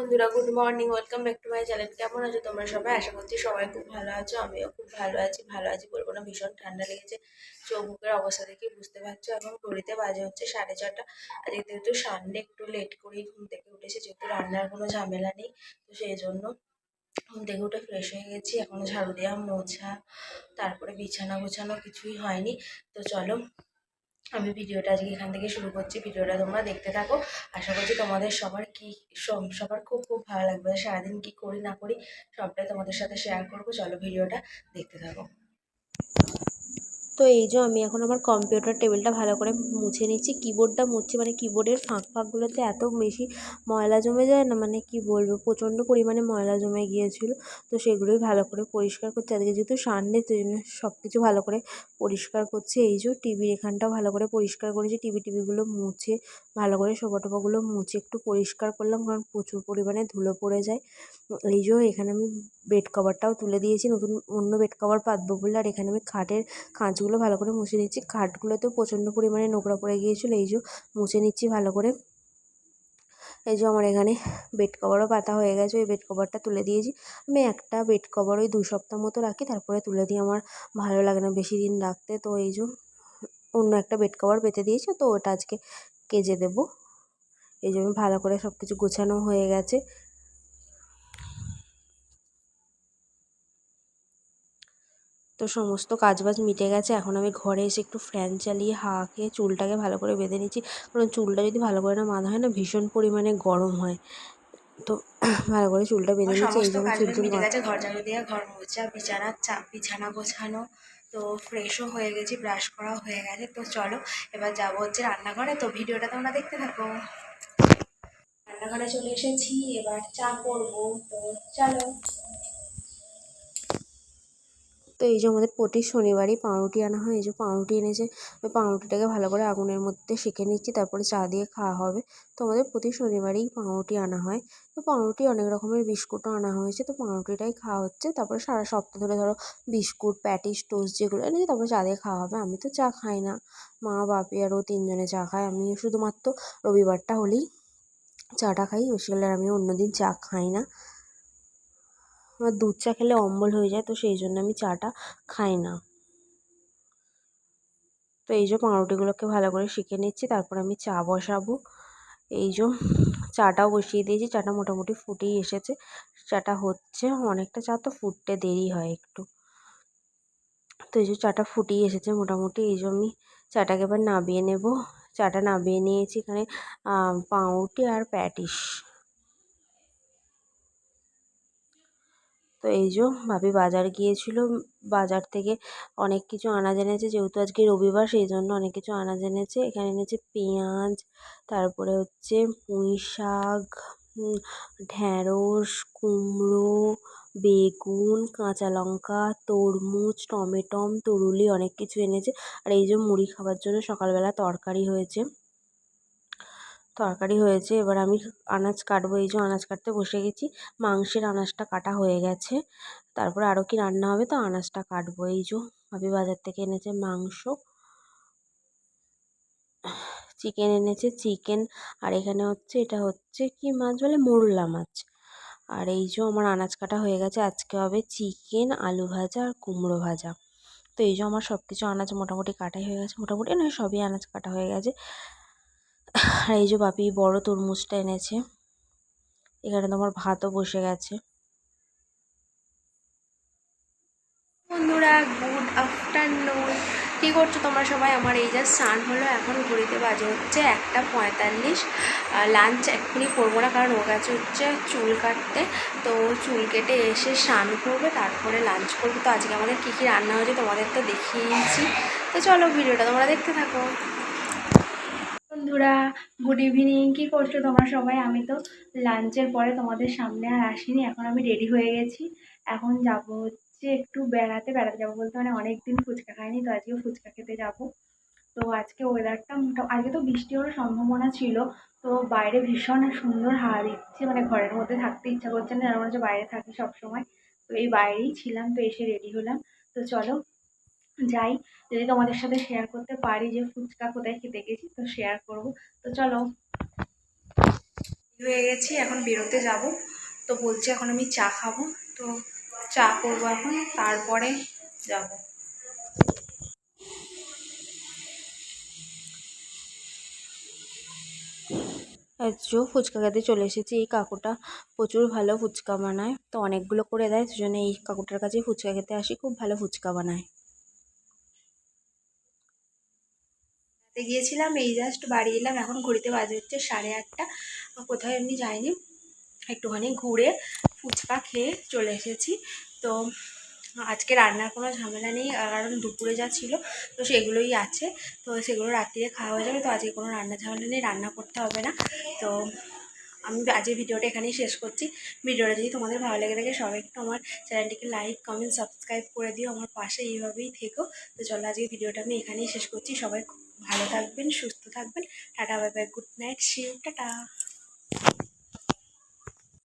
বন্ধুরা good morning welcome back to my channel কেমন আছো তোমরা সবাই? আশা করছি সবাই খুব ভালো আছো, আমিও খুব ভালো আছি ভালো আছি বলব না, ভীষণ ঠান্ডা লেগেছে। চোখ মুখের অবস্থা দেখে বুঝতে পারছ, এখন ঘড়িতে বাজে হচ্ছে সাড়ে ছটা। আর যেহেতু সানডে একটু লেট করেই ঘুম থেকে উঠেছে, যেহেতু রান্নার কোনো ঝামেলা নেই, তো সেই জন্য ঘুম থেকে উঠে ফ্রেশ হয়ে গেছি এখনও ঝাড়ু দেওয়া, মোছা, তারপরে বিছানা গোছানো কিছুই হয়নি। তো চলো আমি ভিডিওটা আজকে এখান থেকে শুরু করছি। ভিডিওটা তোমরা দেখতে থাকো। আশা করছি তোমাদের সবার কি সব- সবার খুব খুব ভালো লাগবে। সারাদিন কি করি না করি, সবটাই তোমাদের সাথে শেয়ার করব। চলো ভিডিওটা দেখতে থাকো। তো এই যে আমি এখন আমার কম্পিউটার টেবিলটা ভালো করে মুছে নিচ্ছি। কিবোর্ডটা মুছছি মানে কিবোর্ডের ফাঁক ফাঁকগুলোতে এত বেশি ময়লা জমে যায় না মানে কি বলব, প্রচণ্ড পরিমাণে ময়লা জমে গিয়েছিল। তো সেগুলোই ভালো করে পরিষ্কার করছি। আজকে যেহেতু সানডে তো জন্য সব কিছু ভালো করে পরিষ্কার করছি। এই যে টিভির এখানটাও ভালো করে পরিষ্কার করেছি। টিভি টিভিগুলো মুছে, ভালো করে সোফা টোপাগুলো মুছে একটু পরিষ্কার করলাম, কারণ প্রচুর পরিমাণে ধুলো পড়ে যায়। এই যে এখানে আমি বেড কভারটাও তুলে দিয়েছি, নতুন অন্য বেড কভার পাতবো বলে। আর এখানে আমি খাটের কাঁচগুলো ভালো করে মুছে নিচ্ছি। খাটগুলোতেও প্রচণ্ড পরিমাণে নোংরা পড়ে গিয়েছিল, এই যে মুছে নিচ্ছি ভালো করে। এই যে আমার এখানে বেড কভারও পাতা হয়ে গেছে, ওই বেড কভারটা তুলে দিয়েছি। আমি একটা বেড কভার ওই দু সপ্তাহ মতো রাখি, তারপরে তুলে দিই আমার ভালো লাগে না বেশি দিন রাখতে। তো এই যে অন্য একটা বেড কভার পেতে দিয়েছি, তো ওটা আজকে কেজে দেবো। এই জন্য ভালো করে সব কিছু গোছানো হয়ে গেছে। তো সমস্ত কাজবাজ মিটে গেছে। এখন আমি ঘরে এসে একটু ফ্যান চালিয়ে হাওয়া খেয়ে চুলটাকে ভালো করে বেঁধে নিচ্ছি। কারণ চুলটা যদি ভালো করে না বাঁধা হয় না ভীষণ পরিমাণে গরম হয়। তো ভালো করে চুলটা বেঁধে নিচ্ছি। এই জন্য চুল চুল ঘর ঝাড়ু দেওয়া ঘর মোছা বিছানা চা বিছানা গোছানো তো ফ্রেশও হয়ে গেছি ব্রাশ করাও হয়ে গেছে। তো চলো এবার যাব হচ্ছে রান্নাঘরে। তো ভিডিওটা তোমরা দেখতে থাকো। রান্নাঘরে চলে এসেছি এবার চা করব। তো চলো। তো এই যে আমাদের প্রতি শনিবারই পাউরুটি আনা হয়, এই যে পাউরুটি এনেছে, ওই পাউরুটিটাকে ভালো করে আগুনের মধ্যে সেঁকে নিচ্ছি, তারপরে চা দিয়ে খাওয়া হবে। তো আমাদের প্রতি শনিবারই পাউরুটি আনা হয়। তো পাউরুটি অনেক রকমের বিস্কুটও আনা হয়েছে, তো পাউরুটিটাই খাওয়া হচ্ছে। তারপরে সারা সপ্তাহ ধরে ধরো বিস্কুট, প্যাটিস, টোস্ট যেগুলো এনেছে, তারপরে চা দিয়ে খাওয়া হবে। আমি তো চা খাই না। মা, বাপি আরও তিনজনে চা খায়। আমি শুধুমাত্র রবিবারটা হলেই চাটা খাই বেশি হলে আমি অন্যদিন চা খাই না। আমার দুধ চা খেলে অম্বল হয়ে যায়, তো সেই জন্য আমি চাটা খাই না। তো এই যে পাউরুটিগুলোকে ভালো করে শিখে নিচ্ছি, তারপর আমি চা বসাবো। এই যে চাটাও বসিয়ে দিয়েছি, চাটা মোটামুটি ফুটেই এসেছে। চাটা হচ্ছে, অনেকটা চা তো ফুটতে দেরি হয় একটু। তো এই যে চাটা ফুটিয়ে এসেছে মোটামুটি, এই যে আমি চাটাকে এবার নাবিয়ে নেব। চাটা নাবিয়ে নিয়েছি এখানে পাউরুটি আর প্যাটিস। তো এই যে ভাবি বাজার গিয়েছিল, বাজার থেকে অনেক কিছু আনাজ এনেছে। যেহেতু আজকে রবিবার, সেই জন্য অনেক কিছু আনাজ এনেছে। এখানে এনেছে পেঁয়াজ, তারপরে হচ্ছে পুঁই শাক ঢ্যাঁড়স কুমড়ো, বেগুন, কাঁচা লঙ্কা, তরমুজ, টমেটম, তরুলি অনেক কিছু এনেছে। আর এই যে মুড়ি খাওয়ার জন্য সকালবেলা তরকারি হয়েছে। তরকারি হয়েছে, এবার আমি আনাজ কাটবো, এই যে আনাজ কাটতে বসে গেছি, মাংসের আনাজটা কাটা হয়ে গেছে, তারপরে আরও কি রান্না হবে তো আনাজটা কাটবো, এই যে ভাবি বাজার থেকে এনেছে মাংস, চিকেন এনেছে চিকেন, আর এখানে হচ্ছে, এটা হচ্ছে কি মাছ বলে, মোরলা মাছ, আর এই যে আমার আনাজ কাটা হয়ে গেছে, আজকে হবে চিকেন, আলু ভাজা, আর কুমড়ো ভাজা, তো এই যে আমার সব কিছু আনাজ মোটামুটি কাটাই হয়ে গেছে, মোটামুটি নয়, সবই আনাজ কাটা হয়ে গেছে আর এই যে বাপি, বড় তরমুজটা এনেছে। এখানে তোমার ভাতও বসে গেছে। বন্ধুরা গুড আফটারনুন কী করছ তোমরা সবাই? আমার এই যা স্নান হলো, এখন ঘড়িতে বাজে হচ্ছে একটা পঁয়তাল্লিশ। লাঞ্চ এক্ষুনি করব না, কারণ ও গেছে হচ্ছে চুল কাটতে। তো চুল কেটে এসে স্নান করবে, তারপরে লাঞ্চ করবে। তো আজকে আমাদের কী কী রান্না হয়েছে তোমাদের তো দেখিয়েছি। তো চলো, ভিডিওটা তোমরা দেখতে থাকো। বন্ধুরা গুড ইভিনিং কী করছ তোমরা সবাই? আমি তো লাঞ্চের পরে তোমাদের সামনে আর আসিনি, এখন আমি রেডি হয়ে গেছি। এখন যাব হচ্ছে একটু বেড়াতে বেড়াতে যাব বলতে মানে অনেক দিন ফুচকা খাইনি, তো আজকে ফুচকা খেতে যাব। তো আজকে ওয়েদারটা আজকে তো বৃষ্টি হওয়ার সম্ভাবনা ছিল, তো বাইরে ভীষণ সুন্দর হাওয়া দিচ্ছে মানে ঘরের মধ্যে থাকতে ইচ্ছা করছে না, যেন হচ্ছে বাইরে থাকি সবসময়। তো এই বাইরেই ছিলাম, তো এসে রেডি হলাম। তো চলো যাই যদি তোমাদের সাথে শেয়ার করতে পারি যে ফুচকা কোথায় খেতে গেছি তো শেয়ার করব। তো চলো। হয়ে গেছি এখন বেরোতে যাব। তো বলছি এখন আমি চা খাব। তো চা করব এখন তারপরে যাব। আজও ফুচকা খেতে চলে এসেছি এই কাকুটা প্রচুর ভালো ফুচকা বানায়। তো অনেকগুলো করে দেয় সেজন্য এই কাকুটার কাছে ফুচকা খেতে আসি খুব ভালো ফুচকা বানায়। বেড়াতে গিয়েছিলাম, এই জাস্ট বাড়ি এলাম, এখন ঘুরিতে বাজে হচ্ছে সাড়ে আটটা। কোথাও এমনি যাইনি, একটুখানি ঘুরে ফুচকা খেয়ে চলে এসেছি। তো আজকে রান্নার কোনো ঝামেলা নেই, কারণ দুপুরে যা ছিল, তো সেগুলোই আছে। তো সেগুলো রাত্রিরে খাওয়া হয়ে যাবে, তো আজকে কোনো রান্না ঝামেলা নেই, রান্না করতে হবে না। তো আমি আজকে ভিডিওটা এখানেই শেষ করছি। ভিডিওটা যদি তোমাদের ভালো লেগে থাকে, সবাই একটু আমার চ্যানেলটিকে লাইক কমেন্ট সাবস্ক্রাইব করে দিও। আমার পাশে এইভাবেই থেকো। তো চলো আজকে ভিডিওটা আমি এখানেই শেষ করছি। সবাই খুব ভালো থাকবেন সুস্থ থাকবেন। Tata bye bye good night see you tata.